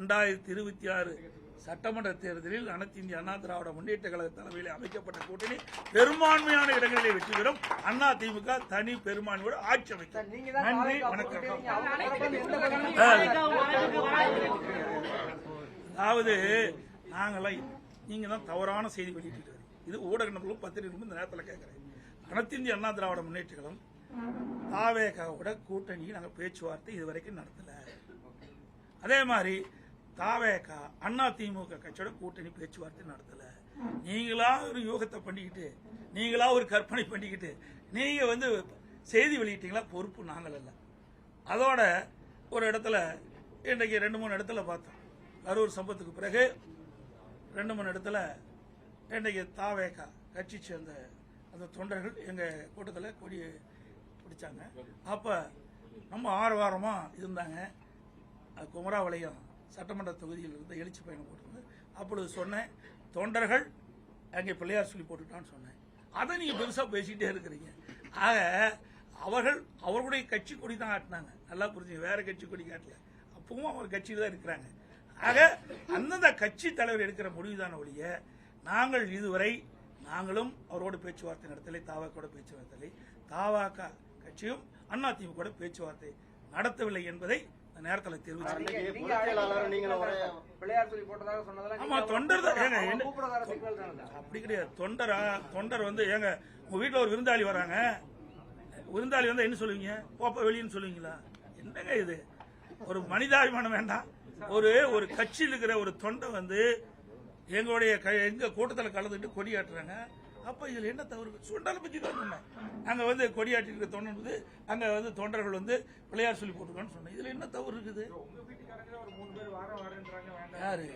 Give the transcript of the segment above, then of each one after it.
ரெண்டாயிரத்தி இருபத்தி ஆறு சட்டமன்ற தேர்தலில் அனைத்து இந்திய அண்ணா திராவிட முன்னேற்ற கழக தலைமையில் அமைக்கப்பட்ட கூட்டணி பெரும்பான்மையான இடங்களிலே வெற்றி பெறும். அண்ணா திமுக தனி பெரும்பான்மையோடு ஆட்சி அமைக்கும். நன்றி வணக்கம். அதாவது நாங்களாம் நீங்க தான் தவறான செய்தி வெளியிட்டு இது ஊடக நபர்களும் பத்திரிகைகளும் இந்த நேரத்தில் கேட்கிறேன் அனைத்து இந்திய அண்ணா திராவிட முன்னேற்றங்களும் தாவேகாவோட கூட்டணி நாங்கள் பேச்சுவார்த்தை இதுவரைக்கும் நடத்தல. அதே மாதிரி தாவேக அண்ணா திமுக கட்சியோட கூட்டணி பேச்சுவார்த்தை நடத்தல. நீங்களா ஒரு யோகத்தை பண்ணிக்கிட்டு நீங்களா ஒரு கற்பனை பண்ணிக்கிட்டு நீங்க வந்து செய்தி வெளியிட்டீங்களா? பொறுப்பு நாங்கள் அல்ல. அதோட ஒரு இடத்துல இன்றைக்கு ரெண்டு மூணு இடத்துல பார்த்தோம். கரூர் சம்பத்துக்கு பிறகு ரெண்டு மூணு இடத்துல இன்றைக்கு தாவேகா கட்சி சேர்ந்த அந்த தொண்டர்கள் எங்கள் கூட்டத்தில் கொடி பிடிச்சாங்க. அப்போ ரொம்ப ஆரவாரமாக இருந்தாங்க. அது குமராவளையம் சட்டமன்ற தொகுதியில் இருந்த எழுச்சி பயணம் போட்டிருந்தது. அப்பொழுது சொன்னேன் தொண்டர்கள் அங்கே பிள்ளையார் சொல்லி போட்டுட்டான்னு சொன்னேன். அதை நீங்கள் பெருசாக பேசிக்கிட்டே இருக்கிறீங்க. ஆக அவர்கள் அவர்களுடைய கட்சி கொடி தான் காட்டினாங்க. நல்லா புரிஞ்சுங்க வேற கட்சி கொடி காட்டல. அப்பவும் அவர் கட்சியில் தான் இருக்கிறாங்க. ஆக அந்தந்த கட்சி தலைவர் எடுக்கிற முடிவுதான ஒழிய நாங்கள் இதுவரை நாங்களும் அவரோடு பேச்சுவார்த்தை நடத்தலை தாவாக்கோட பேச்சுவார்த்தை தாவாக்கா கட்சியும் அதிமுக பேச்சுவார்த்தை நடத்தவில்லை என்பதை நேரத்தில் தெரிவிச்சு ஆமா, தொண்டர் தான். அப்படி கிடையாது. தொண்டரா தொண்டர் வந்து ஏங்க உங்க வீட்டில் ஒரு விருந்தாளி வராங்க. விருந்தாளி வந்தா என்ன சொல்லுவீங்க? போப்ப வெளியன்னு சொல்லுவீங்களா? என்னங்க இது? ஒரு மனிதாபிமானம் வேண்டாம். ஒரு ஒரு கட்சியில் இருக்கிற ஒரு தொண்டை வந்து எங்களுடைய க- எங்க கூட்டத்தில் கலந்துட்டு கொடியாட்டுறாங்க அப்ப இதுல என்ன தவறு? சுண்டலை பத்தி தான் சொன்னேன். அங்க வந்து கொடியாட்டி இருக்கிற தொண்டன் வந்து அங்க வந்து தொண்டர்கள் வந்து பிள்ளையார் சொல்லி போட்டுருக்கான்னு சொன்னேன். இதுல என்ன தவறு இருக்குது? யாரு?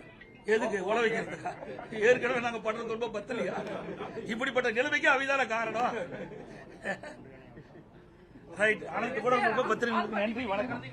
எதுக்கு? உழ வைக்கிறதுக்கா? ஏற்கனவே நாங்க பண்றது ரொம்ப பத்தலையா? இப்படிப்பட்ட நிலைமைக்கு அவைதான காரணம். ரைட் அனைத்து கூட ரொம்ப பத்திரிகை நன்றி வணக்கம்.